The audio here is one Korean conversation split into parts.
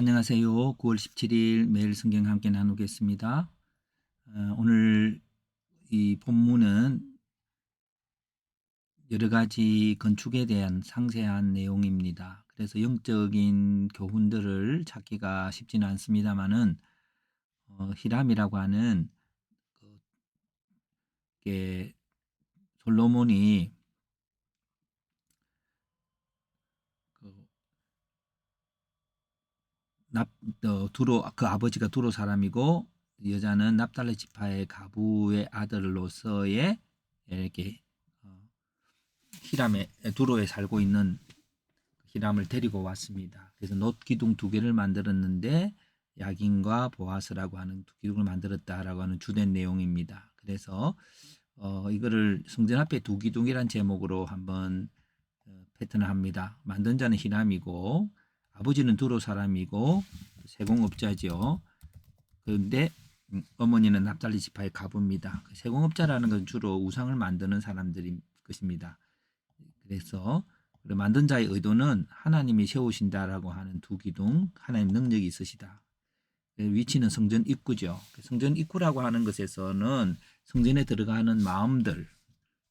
안녕하세요. 9월 17일 매일 성경 함께 나누겠습니다. 어, 오늘 이 본문은 여러 가지 건축에 대한 상세한 내용입니다. 그래서 영적인 교훈들을 찾기가 쉽지는 않습니다만은 어, 히람이라고 하는 그, 게 솔로몬이 그 납, 어, 두로 그 아버지가 두로 사람이고 여자는 납달리 지파의 가부의 아들로서의 이렇게 어, 히람에 두로에 살고 있는 히람을 데리고 왔습니다. 그래서 놋 기둥 두 개를 만들었는데 야긴과 보아스라고 하는 두 기둥을 만들었다라고 하는 주된 내용입니다. 그래서 어, 이거를 성전 앞에 두 기둥이란 제목으로 한번 어, 패턴을 합니다. 만든 자는 히람이고 아버지는 두로 사람이고 세공업자죠. 그런데 음, 어머니는 납달리 지파의 가부입니다. 그 세공업자라는 건 주로 우상을 만드는 사람들인 것입니다. 그래서 그 만든 자의 의도는 하나님이 세우신다라고 하는 두 기둥, 하나님 능력이 있으시다. 그 위치는 성전 입구죠. 그 성전 입구라고 하는 것에서는 성전에 들어가는 마음들,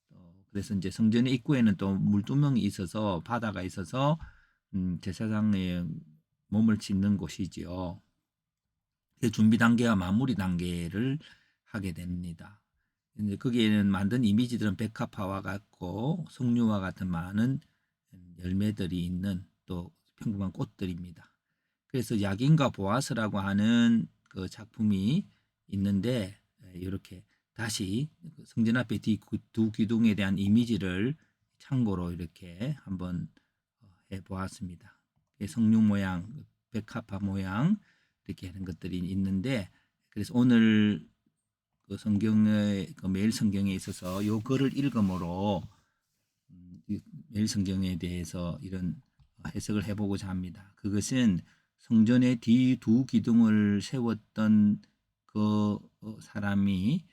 어, 그래서 이제 성전의 입구에는 또 물두멍이 있어서 바다가 있어서 음, 제사장의 몸을 짓는 곳이지요. 그 준비 단계와 마무리 단계를 하게 됩니다. 이제 거기에는 만든 이미지들은 백합화와 같고 석류와 같은 많은 열매들이 있는 또 평범한 꽃들입니다. 그래서 야긴과 보아스라고 하는 그 작품이 있는데 이렇게 다시 그 성전 앞에 두 기둥에 대한 이미지를 참고로 이렇게 한번 해 보았습니다. 성류 모양, 백합화 모양 이렇게 하는 것들이 있는데 그래서 오늘 그 성경의 그 매일 성경에 있어서 요 글을 읽음으로 음, 매일 성경에 대해서 이런 해석을 해보고자 합니다. 그것은 성전의 뒤 두 기둥을 세웠던 그 어, 사람이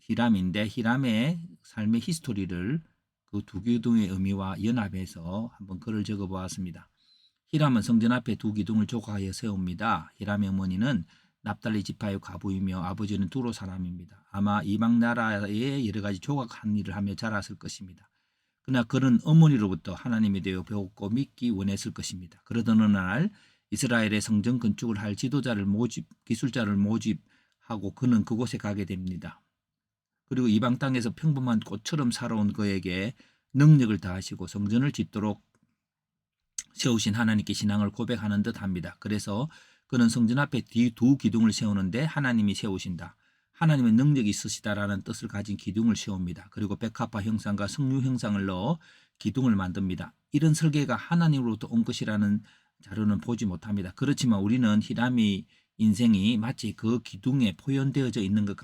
히람인데 히람의 삶의 히스토리를 그 두 기둥의 의미와 연합해서 한번 글을 적어 보았습니다. 히람은 성전 앞에 두 기둥을 조각하여 세웁니다. 히람의 어머니는 납달리 지파의 가부이며 아버지는 두로 사람입니다. 아마 이방 나라에 여러 가지 조각한 일을 하며 자랐을 것입니다. 그러나 그는 어머니로부터 하나님에 대해 배웠고 믿기 원했을 것입니다. 그러던 어느 날 이스라엘의 성전 건축을 할 지도자를 모집, 기술자를 모집하고 그는 그곳에 가게 됩니다. 그리고 이방 땅에서 평범한 꽃처럼 살아온 그에게 능력을 다하시고 성전을 짓도록 세우신 하나님께 신앙을 고백하는 듯 합니다. 그래서 그는 성전 앞에 뒤두 기둥을 세우는데 하나님이 세우신다. 하나님의 능력이 있으시다라는 뜻을 가진 기둥을 세웁니다. 그리고 백합화 형상과 성류 형상을 넣어 기둥을 만듭니다. 이런 설계가 하나님으로부터 온 것이라는 자료는 보지 못합니다. 그렇지만 우리는 히람이 인생이 마치 그 기둥에 포현되어져 있는 것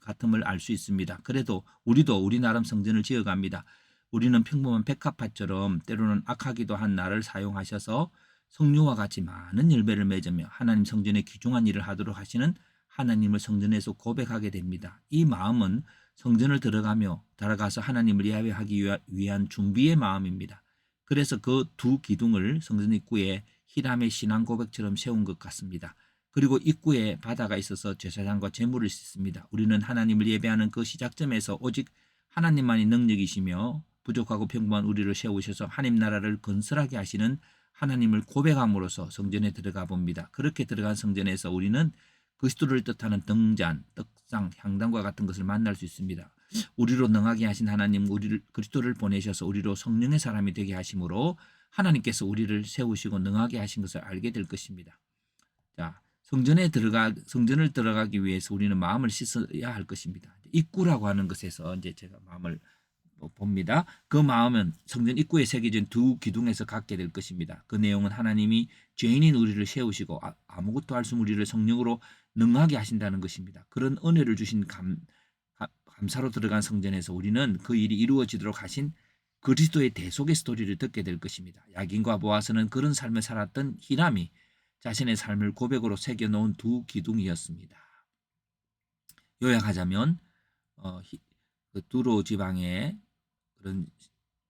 같음을 알 수 있습니다. 그래도 우리도 우리 나름 성전을 지어갑니다. 우리는 평범한 백합화처럼 때로는 악하기도 한 나를 사용하셔서 성류와 같이 많은 열매를 맺으며 하나님 성전에 귀중한 일을 하도록 하시는 하나님을 성전에서 고백하게 됩니다. 이 마음은 성전을 들어가며 들어가서 하나님을 예배하기 위한 준비의 마음입니다. 그래서 그 두 기둥을 성전 입구에 히람의 신앙 고백처럼 세운 것 같습니다. 그리고 입구에 바다가 있어서 제사장과 제물을 씻습니다. 우리는 하나님을 예배하는 그 시작점에서 오직 하나님만이 능력이시며 부족하고 평범한 우리를 세우셔서 하나님 나라를 건설하게 하시는 하나님을 고백함으로써 성전에 들어가 봅니다. 그렇게 들어간 성전에서 우리는 그리스도를 뜻하는 등잔, 떡상, 향단과 같은 것을 만날 수 있습니다. 우리로 능하게 하신 하나님 우리를 그리스도를 보내셔서 우리로 성령의 사람이 되게 하심으로 하나님께서 우리를 세우시고 능하게 하신 것을 알게 될 것입니다. 자, 성전에 들어가 성전을 들어가기 위해서 우리는 마음을 씻어야 할 것입니다. 입구라고 하는 것에서 이제 제가 마음을 뭐 봅니다. 그 마음은 성전 입구에 새겨진 두 기둥에서 갖게 될 것입니다. 그 내용은 하나님이 죄인인 우리를 세우시고 아, 무것도 할수 우리를 성령으로 능하게 하신다는 것입니다. 그런 은혜를 주신 감, 감사로 들어간 성전에서 우리는 그 일이 이루어지도록 하신 그리스도의 대속의 스토리를 듣게 될 것입니다. 야긴과 보아스는 그런 삶을 살았던 히람이 자신의 삶을 고백으로 새겨놓은 두 기둥이었습니다. 요약하자면 어, 그 두로 지방의 그런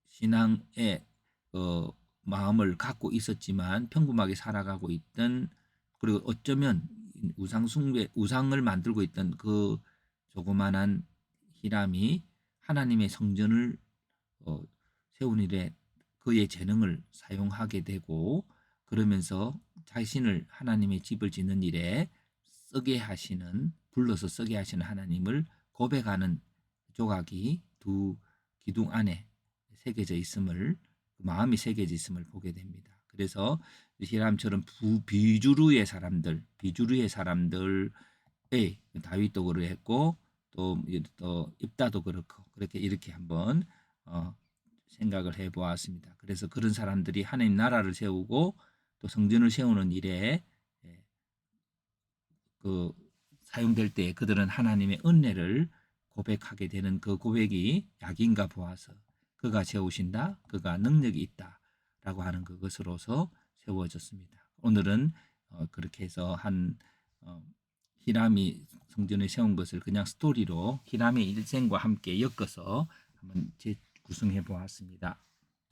신앙의 어, 마음을 갖고 있었지만 평범하게 살아가고 있던 그리고 어쩌면 우상 숭배 우상을 만들고 있던 그 조그만한 히람이 하나님의 성전을 어, 세운 일에 그의 재능을 사용하게 되고 그러면서 자신을 하나님의 집을 짓는 일에 쓰게 하시는 불러서 쓰게 하시는 하나님을 고백하는 조각이 두 기둥 안에 새겨져 있음을 그 마음이 새겨져 있음을 보게 됩니다. 그래서 히람처럼 부 비주류의 사람들, 비주류의 사람들의 다윗도 그랬고 또, 또 입다도 그렇고 그렇게 이렇게 한번 어, 생각을 해보았습니다. 그래서 그런 사람들이 하나님 나라를 세우고 또 성전을 세우는 일에 예, 그 사용될 때 그들은 하나님의 은혜를 고백하게 되는 그 고백이 약인가 보아서 그가 세우신다, 그가 능력이 있다라고 하는 그것으로서 세워졌습니다. 오늘은 어, 그렇게 해서 한 어, 히람이 성전을 세운 것을 그냥 스토리로 히람의 일생과 함께 엮어서 한번 재구성해 보았습니다.